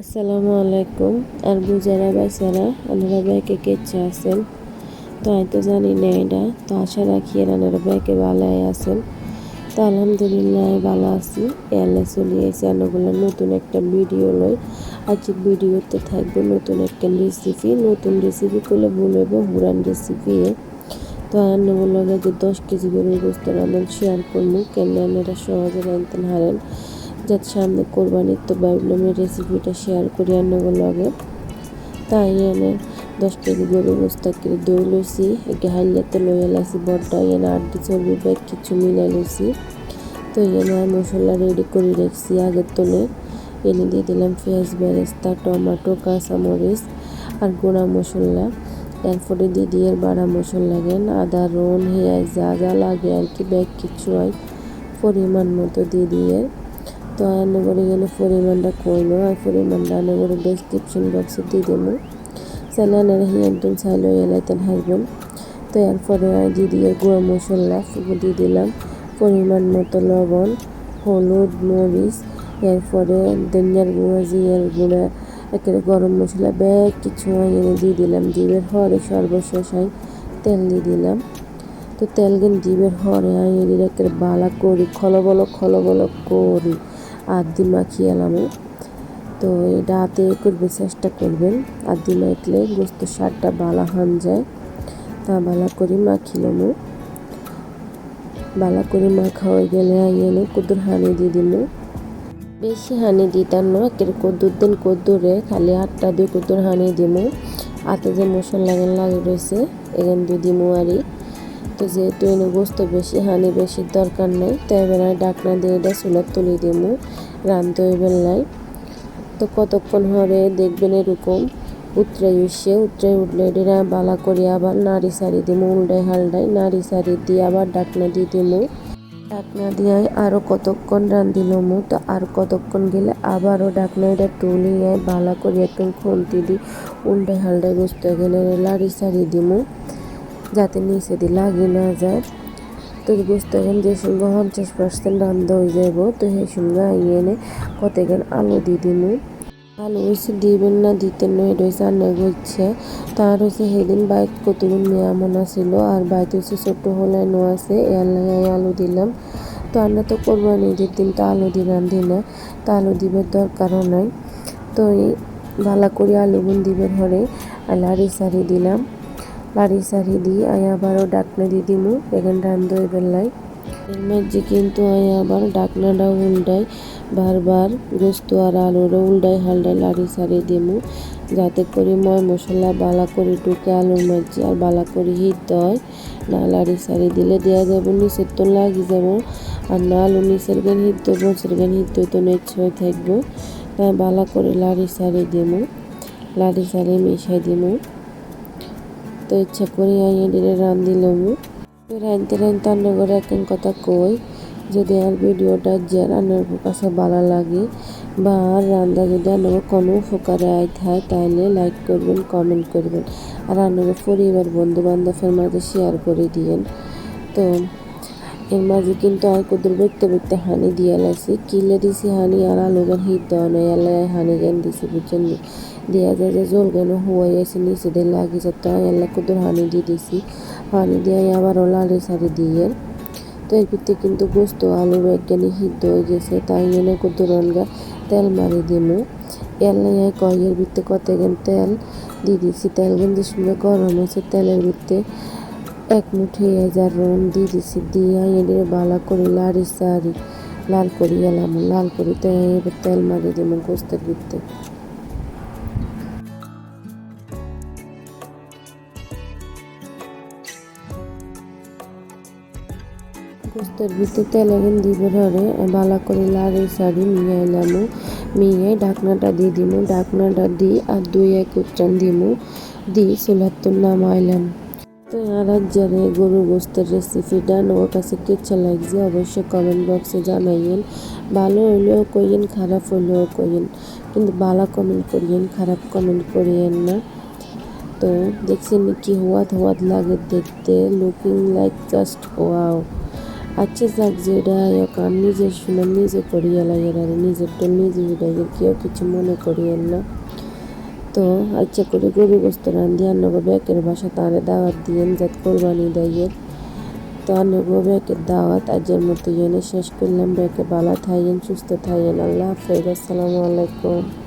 আসসালামু আলাইকুম। আর বুজারা বাইসারা আপনারা ব্যাকে কেচ্ছে আছেন? তো আমি তো জানি না এটা। তো আশা রাখি আপনারা ব্যাকে ভালোই আছেন। তো আলহামদুলিল্লাহ ভালো আছি। এলে চলে এসে আনাগুলো নতুন একটা ভিডিও লই। আজকে ভিডিওতে থাকবে নতুন একটা রেসিপি নতুন রেসিপি করলে বলব হুরান রেসিপি তো আন্নাগুলো যে দশ কেজি গরুর গোস্ত রান্না শেয়ার করব। কেন আপনারা সহজে রাঁধতে হারেন যাতে সামনে কোরবানির তো ভাবলাম রেসিপিটা শেয়ার করি আন্নগো লগে। তাই এনে দশ কেজি গরু বস্তা করে দই লইছি, একে হাইলাতে লইয়া লাইছি বড়টা এনে আটটি চর্বি ব্যাগ কিছু মিলাই লইছি। তো এনে মশলা রেডি করে রেখছি আগের তোলে। এনে দিয়ে দিলাম পেঁয়াজ, বেরেস্তা, টমেটো, কাঁচামরিচ আর গুঁড়া মশলা। এরপরে দিয়ে দিয়ে বাড়া মশলা লাগেন আদা রন হেয়াজ যা যা লাগে আর কি, ব্যাগ কিছু হয়, পরিমাণ মতো দিয়ে দিয়ে। তো আনে করে গেলে পরিমাণটা কইলো আর পরিমাণটা আনে করে ডেসক্রিপশন বক্সে দিয়ে দেবো চাইলে আনারা হিয়ানটন চাইলেও এলাইতেন হাসবেন। তো এরপরে দিয়ে দিয়ে গুঁড়ো মশলা দিয়ে দিলাম। পরিমাণ মতো লবণ, হলুদ, মরিচ, এরপরে ধনিয়ার গুঁড়ো জিয়ার গুঁড়া, একেবারে গরম মশলা ব্যাগ কিছু এনে দিয়ে দিলাম। জিবের হরে সর্বশেষ আই তেল দিয়ে দিলাম। তো তেল গেন জিবের হরে আই, এর একেবারে বালা করি, খলবল খলবল করি। আদি মাখিয়ে এলাম। তো এটা হাতে করবে, চেষ্টা করবেন। আদি মাখলে গোস্ত সারটা বালা হান যায়। তা বালা করে মাখিলাম বালা করে মাখা হয়ে গেলে আইনে কুদুর হানি দিয়ে দিল। বেশি হানি দিতাম না, একের কদ্দুর দিন কদ্দুরে খালি আটটা দিয়ে কদ্দুর হানি দিমু। হাতে যে মশলা লাগান লাগে রয়েছে এখান দিয়ে দিমু আরই। তো যেহেতু এনে গোস্ত বেশি, হানি বেশি দরকার নেই। তো এবার ডাকনা দিয়ে এটা চুলার তুলে দিমু রান্ধতে ওই বেলায় তো কতক্ষণ হরে দেখবেন এরকম। উতরাই উঠছে উতরাই উঠলে এটা বালা করে আবার নাড়ি সারি দিমু উল্টাই হালডাই নাড়ি সারি দিয়ে আবার ডাকনা দিয়ে দিমু ডাকনা দিয়ে আরও কতক্ষণ রান্ধিলমু তো আর কতক্ষণ গেলে আবারও ডাকনা এটা তুলিয়ে বালা করে একদম খুন্তি দিই উল্টাই হালডাই বসতে গেলে লাড়ি সারি দিমু যাতে নিচে দিয়ে লাগি না যায়। তো বুঝতে এখন যে সঙ্গে পঞ্চাশ পার্সেন্ট রান্ধা হয়ে যাব তো সেই সঙ্গে আইয়ে এনে কতক্ষণ আলু দিয়ে দিমু। আলু হয়েছে দিবেন না দিতেন না, এটা হয়েছে রান্না করছে তার হয়েছে সেদিন বাইক কতগুলো মেয়ামন ছিল আর বাইক হচ্ছে ছোট্ট হলে নো আছে আলু দিলাম। তো আমরা তো কোরবানি ঈদের দিন তো আলু দিয়ে রান্ধি না, তো আলু দিবার দরকারও নাই। তো এই ভালো করে আলু গুন দিবেন হরে আর লাড়ি সারি দিলাম। লাড়ি সারি দিয়ে আই আবারও ডাকনা দিয়ে দিমু এখানে রান্ধ বেলায়। এর মাঝে কিন্তু আই আবার ডাকনাটা উল্টাই, বারবার গোস্ত আর আলুরও উল্টাই হালডাই লাড়ি সারি দিমু যাতে করে ময় মশলা বালা করে ঢুকে আলুর মাঝে আর বালা করে হিট হয়। না লাড়ি সারি দিলে দেওয়া যাবে, নিচের তো লাগি যাব। আর না আলু নিচের গান হিট দেবো বছর গান হিট তো নিশ্চয় থাকব। তাই বালা করে লাড়ি সারি দিমু লাড়ি সারি মিশাই দিমু তো ইচ্ছা করে রান্ধি রান্ধিলাম তো রাঁধতে রাইন রান্না করে একদিন কথা কই, যদি আর ভিডিওটা যে রান্নার কাছে ভালো লাগে বা আর রান্না যদি আপনার কোনো উপকারে আয় থাকে তাহলে লাইক করবেন কমেন্ট করবেন। আর রান্নার পরিবার বন্ধু বান্ধবের মাঝে শেয়ার করে দিয়েন। তো এর মাঝে কিন্তু আর কুদুর ব্যক্তি ব্যক্তি হানি দিয়ে লাইছি। কিলে দিছি হানি? আর আলু গান হিট দেওয়া নাই আল্লাহ হানি গান দিছি, বুঝছেন দেওয়া যায় যে জল গান হুয়াই আছে নিচে দিয়ে লাগি যাতে আল্লাহ কুদুর হানি দিয়ে দিছি। হানি দিয়ে আবারও লাড়ি সারি দিয়ে। তো এর ভিতরে কিন্তু গোস্ত, আলু একখানি হিদ্ধ হয়ে গেছে। তাই এনে কুদুর রনগা তেল মারি দিমু। এলাই কয়ের ভিতরে কত তেল দিয়ে দিছি। তেল কিন্তু শুনে গরম হয়েছে তেলের ভিতরে এক মুঠি হাজার রন দিয়ে দিছি দিয়ে এদের বালা করে লাড়ি সারি। লাল করি এলাম, লাল করি তো এবার তেল মারি দিব গোস্তের ভিতরে। গোস্তের ভিতরে তেল এখন দিবে ধরে, বালা করে লাড়ি সারি নিয়ে এলাম। মিয়ে ঢাকনাটা দিয়ে দিমু ঢাকনাটা দিই আর দুই এক উচ্চান দিমু দিয়ে চুলার তো নামাইলাম। তো আর যারা গরু গোস্তের রেসিপিটা ওর কাছে কিচ্ছা লাগছে, অবশ্যই কমেন্ট বক্সে জানাইয়েন। ভালো হইলেও কইয়েন, খারাপ হইলেও কইয়েন, কিন্তু ভালো কমেন্ট করিয়েন, খারাপ কমেন্ট করিয়েন না। তো দেখছেন কি হওয়াত হওয়াত লাগে দেখতে লুকিং লাইক জাস্ট ওয়াও আচ্ছা যাক যেটা কান নিজের শুনে নিজে করিয়া লাগে আর নিজের তো নিজে কেউ কিছু মনে করিয়েন না। তো আচ্ছা করে গরু গোস্ত রান্ধি আন্নগো ব্যাকের বাসা তারে দাওয়াত দিয়েন যাত কোরবানি দেয়ের তো আন্নগো ব্যাকের দাওয়াত, আজের মতো জেনে শেষ করলাম। ব্যাকে বালা থাইয়েন সুস্থ থাইয়েন আল্লাহ হাফেজ। আসসালামু আলাইকুম।